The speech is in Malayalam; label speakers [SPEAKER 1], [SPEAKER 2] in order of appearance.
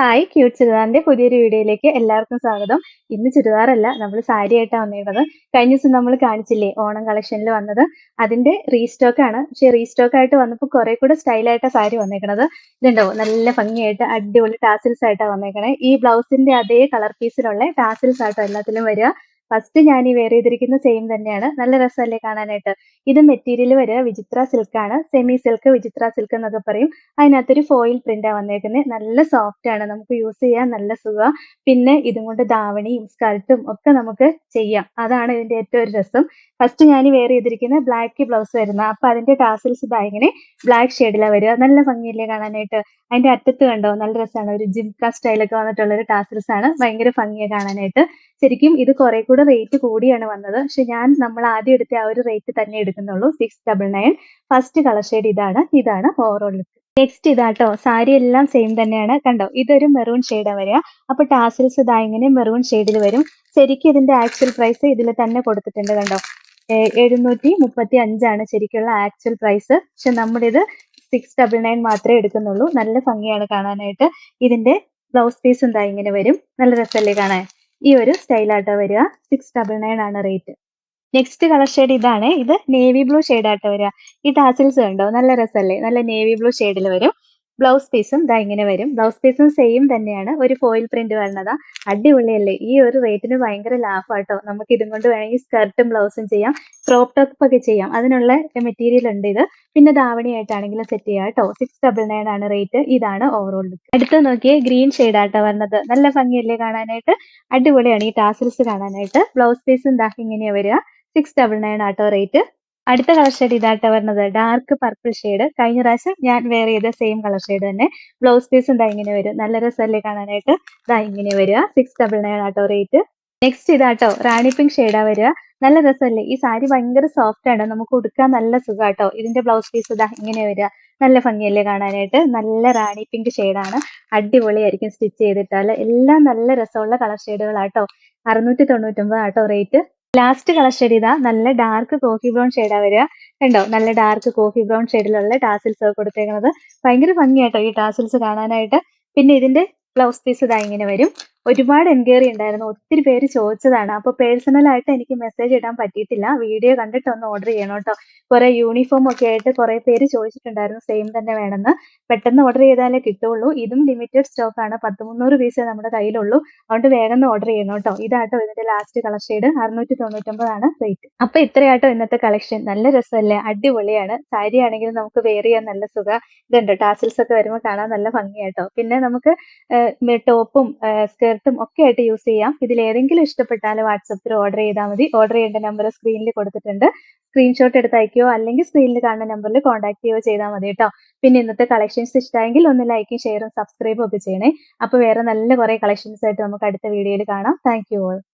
[SPEAKER 1] ഹായ് ക്യൂട്ട് ചുരിദാറിന്റെ പുതിയൊരു വീഡിയോയിലേക്ക് എല്ലാവർക്കും സ്വാഗതം ഇന്ന് ചുരിദാറല്ല നമ്മൾ സാരി ആയിട്ടാണ് വന്നിരുന്നത് കഴിഞ്ഞ ദിവസം നമ്മൾ കാണിച്ചില്ലേ ഓണം കളക്ഷനിൽ വന്നത് അതിന്റെ റീസ്റ്റോക്ക് ആണ് പക്ഷെ റീസ്റ്റോക്ക് ആയിട്ട് വന്നപ്പോൾ കുറെ കൂടെ സ്റ്റൈലായിട്ടാണ് സാരി വന്നേക്കണത് ഇതുണ്ടാവും നല്ല ഭംഗിയായിട്ട് അടിപൊളി ടാസിൽസ് ആയിട്ടാണ് വന്നേക്കണേ ഈ ബ്ലൗസിന്റെ അതേ കളർ പീസിലുള്ള ടാസിൽസ് ആയിട്ടോ എല്ലാത്തിലും വരിക ഫസ്റ്റ് ഞാൻ ഈ വെയർ ചെയ്തിരിക്കുന്ന സെയിം തന്നെയാണ് നല്ല രസമല്ലേ കാണാനായിട്ട് ഇത് മെറ്റീരിയൽ വരെ വിചിത്ര സിൽക്ക് ആണ് സെമി സിൽക്ക് വിചിത്ര സിൽക്ക് എന്നൊക്കെ പറയും അതിനകത്തൊരു ഫോയിൽ പ്രിന്റാണ് വന്നേക്കുന്നത് നല്ല സോഫ്റ്റ് ആണ് നമുക്ക് യൂസ് ചെയ്യാൻ നല്ല സുഖം പിന്നെ ഇതും കൊണ്ട് ധാവണിയും സ്കൾട്ടും ഒക്കെ നമുക്ക് ചെയ്യാം അതാണ് ഇതിന്റെ ഏറ്റവും ഒരു രസം ഫസ്റ്റ് ഞാൻ വെയർ ചെയ്തിരിക്കുന്ന ബ്ലാക്ക് ബ്ലൗസ് വരുന്ന അപ്പൊ അതിന്റെ ടാസിൽസ് ഇതാ ഇങ്ങനെ ബ്ലാക്ക് ഷെയ്ഡിലാണ് വരിക നല്ല ഭംഗിയില്ലേ കാണാനായിട്ട് അതിന്റെ അറ്റത്ത് കണ്ടോ നല്ല രസമാണ് ഒരു ജിംക സ്റ്റൈലൊക്കെ വന്നിട്ടുള്ള ഒരു ടാസിൽസ് ആണ് ഭയങ്കര ഭംഗിയാണ് കാണാനായിട്ട് ശരിക്കും ഇത് കുറെ കൂടെ റേറ്റ് കൂടിയാണ് വന്നത് പക്ഷെ ഞാൻ നമ്മൾ ആദ്യം എടുത്ത ആ ഒരു റേറ്റ് തന്നെ എടുക്കുന്നുള്ളൂ six double nine first colour shade ഇതാണ് ഇതാണ് ഓവറോൾ ലുക്ക് നെക്സ്റ്റ് ഇതാട്ടോ സാരി എല്ലാം സെയിം തന്നെയാണ് കണ്ടോ ഇതൊരു മെറൂൺ ഷെയ്ഡാണ് വരിക അപ്പൊ ടാസിൽസ് ഇതാ ഇങ്ങനെ മെറൂൺ ഷെയ്ഡിൽ വരും ശരിക്കും ഇതിന്റെ ആക്ച്വൽ പ്രൈസ് ഇതിൽ തന്നെ കൊടുത്തിട്ടുണ്ട് കണ്ടോ എഴുന്നൂറ്റി മുപ്പത്തി അഞ്ചാണ് ശരിക്കുള്ള ആക്ച്വൽ പ്രൈസ് പക്ഷെ നമ്മുടെ ഇത് സിക്സ് ഡബിൾ നയൻ മാത്രമേ എടുക്കുന്നുള്ളൂ നല്ല ഭംഗിയാണ് കാണാനായിട്ട് ഇതിന്റെ ബ്ലൗസ് പീസ് എന്താ ഇങ്ങനെ വരും നല്ല രസമല്ലേ കാണാൻ ഈ ഒരു സ്റ്റൈലാട്ടോ വരിക സിക്സ് ഡബിൾ നയൻ ആണ് റേറ്റ് നെക്സ്റ്റ് കളർ ഷെയ്ഡ് ഇതാണ് ഇത് നേവി ബ്ലൂ ഷെയ്ഡ് ആട്ടോ വരിക ഈ ടാസിൽസ് കണ്ടോ നല്ല രസമല്ലേ നല്ല നേവി ബ്ലൂ ഷെയ്ഡിൽ വരും ബ്ലൗസ് പീസും ദാ ഇങ്ങനെ വരും ബ്ലൗസ് പീസും സെയിം തന്നെയാണ് ഒരു ഫോയിൽ പ്രിന്റ് വരുന്നതാ അടിപൊളിയല്ലേ ഈ ഒരു റേറ്റിന് ഭയങ്കര ലാഫാട്ടോ നമുക്ക് ഇതും കൊണ്ട് വേണമെങ്കിൽ സ്കർട്ടും ബ്ലൗസും ചെയ്യാം ക്രോപ്പ് ടോപ്പ് ഒക്കെ ചെയ്യാം അതിനുള്ള മെറ്റീരിയൽ ഉണ്ട് ഇത് പിന്നെ ആയിട്ടാണെങ്കിലും സെറ്റ് ചെയ്യാം കേട്ടോ സിക്സ് ഡബിൾ നയൻ ആണ് റേറ്റ് ഇതാണ് ഓവറോൾ ലുക്ക് അടുത്ത് നോക്കിയേ ഗ്രീൻ ഷെയ്ഡാട്ടോ വരുന്നത് നല്ല ഭംഗിയല്ലേ കാണാനായിട്ട് അടിപൊളിയാണ് ഈ ടാസിൽസ് കാണാനായിട്ട് ബ്ലൗസ് പീസും ദാ ഇങ്ങനെയാ വരിക സിക്സ് ഡബിൾ നയൻ ആട്ടോ റേറ്റ് അടുത്ത കളർ ഷെയ്ഡ് ഇതായിട്ട് വരുന്നത് ഡാർക്ക് പർപ്പിൾ ഷെയ്ഡ് കഴിഞ്ഞ പ്രാവശ്യം ഞാൻ വെയർ ചെയ്ത സെയിം കളർ ഷെയ്ഡ് തന്നെ ബ്ലൗസ് പീസ് ഇതാ ഇങ്ങനെ വരും നല്ല രസമല്ലേ കാണാനായിട്ട് ഇതാ ഇങ്ങനെ വരിക സിക്സ് ഡബിൾ നയൻ ആട്ടോ റേറ്റ് നെക്സ്റ്റ് ഇതാട്ടോ റാണി പിങ്ക് ഷെയ്ഡാ വരിക നല്ല രസമല്ലേ ഈ സാരി ഭയങ്കര സോഫ്റ്റ് ആണ് നമുക്ക് ഉടുക്കാൻ നല്ല സുഖാട്ടോ ഇതിന്റെ ബ്ലൗസ് പീസ് ഇതാ ഇങ്ങനെ വരിക നല്ല ഭംഗിയല്ലേ കാണാനായിട്ട് നല്ല റാണി പിങ്ക് ഷെയ്ഡാണ് അടിപൊളിയായിരിക്കും സ്റ്റിച്ച് ചെയ്തിട്ടാൽ എല്ലാം നല്ല രസമുള്ള കളർ ഷെയ്ഡുകളാട്ടോ അറുന്നൂറ്റി ഒമ്പത് ആട്ടോ റേറ്റ് ലാസ്റ്റ് കളർ ഷെയ്ഡ് ഇതാ നല്ല ഡാർക്ക് കോഫി ബ്രൗൺ ഷെയ്ഡാ വരിക കണ്ടോ നല്ല ഡാർക്ക് കോഫി ബ്രൗൺ ഷെയ്ഡിലുള്ള ടാസിൽസ് ഒക്കെ കൊടുത്തേക്കുന്നത് ഭയങ്കര ഭംഗിയാട്ടോ ഈ ടാസിൽസ് കാണാനായിട്ട് പിന്നെ ഇതിന്റെ ബ്ലൗസ് പീസ് ഇതാ ഇങ്ങനെ വരും ഒരുപാട് എൻക്വയറി ഉണ്ടായിരുന്നു ഒത്തിരി പേര് ചോദിച്ചതാണ് അപ്പൊ പേഴ്സണലായിട്ട് എനിക്ക് മെസ്സേജ് ഇടാൻ പറ്റിയിട്ടില്ല വീഡിയോ കണ്ടിട്ട് ഒന്ന് ഓർഡർ ചെയ്യണം കേട്ടോ കുറെ യൂണിഫോം ഒക്കെ ആയിട്ട് കുറെ പേര് ചോദിച്ചിട്ടുണ്ടായിരുന്നു സെയിം തന്നെ വേണമെന്ന് പെട്ടെന്ന് ഓർഡർ ചെയ്താലേ കിട്ടുള്ളൂ ഇതും ലിമിറ്റഡ് സ്റ്റോക്ക് ആണ് പത്ത് മുന്നൂറ് പീസ് നമ്മുടെ കയ്യിലുള്ളൂ അതുകൊണ്ട് വേഗം ഓർഡർ ചെയ്യണം കേട്ടോ ഇതാട്ടോ ഇതിന്റെ ലാസ്റ്റ് കളർ ഷെയ്ഡ് അറുന്നൂറ്റി തൊണ്ണൂറ്റൊമ്പതാണ് റേറ്റ് അപ്പൊ ഇത്രയാട്ടോ ഇന്നത്തെ കളക്ഷൻ നല്ല രസമല്ലേ അടിപൊളിയാണ് സാരി ആണെങ്കിലും നമുക്ക് വെയർ ചെയ്യാൻ നല്ല സുഖ ഇതുണ്ട് ടാസിൽസ് ഒക്കെ വരുമ്പോൾ കാണാൻ നല്ല ഭംഗിയാട്ടോ പിന്നെ നമുക്ക് ടോപ്പും ഷർട്ടും ഒക്കെ ആയിട്ട് യൂസ് ചെയ്യാം ഇതിൽ ഏതെങ്കിലും ഇഷ്ടപ്പെട്ടാൽ വാട്സപ്പിൽ ഓർഡർ ചെയ്താൽ മതി ഓർഡർ ചെയ്യേണ്ട നമ്പർ സ്ക്രീനിൽ കൊടുത്തിട്ടുണ്ട് സ്ക്രീൻഷോട്ട് എടുത്ത് അയക്കുകയോ അല്ലെങ്കിൽ സ്ക്രീനിൽ കാണുന്ന നമ്പറിൽ കോൺടാക്ട് ചെയ്യുകയോ ചെയ്താൽ മതി കേട്ടോ പിന്നെ ഇന്നത്തെ കളക്ഷൻസ് ഇഷ്ടമെങ്കിൽ ഒന്ന് ലൈക്കും ഷെയറും സബ്സ്ക്രൈബും ഒക്കെ ചെയ്യണേ അപ്പോൾ വേറെ നല്ല കുറേ കളക്ഷൻസ് ആയിട്ട് നമുക്ക് അടുത്ത വീഡിയോയിൽ കാണാം താങ്ക് യു ഓൾ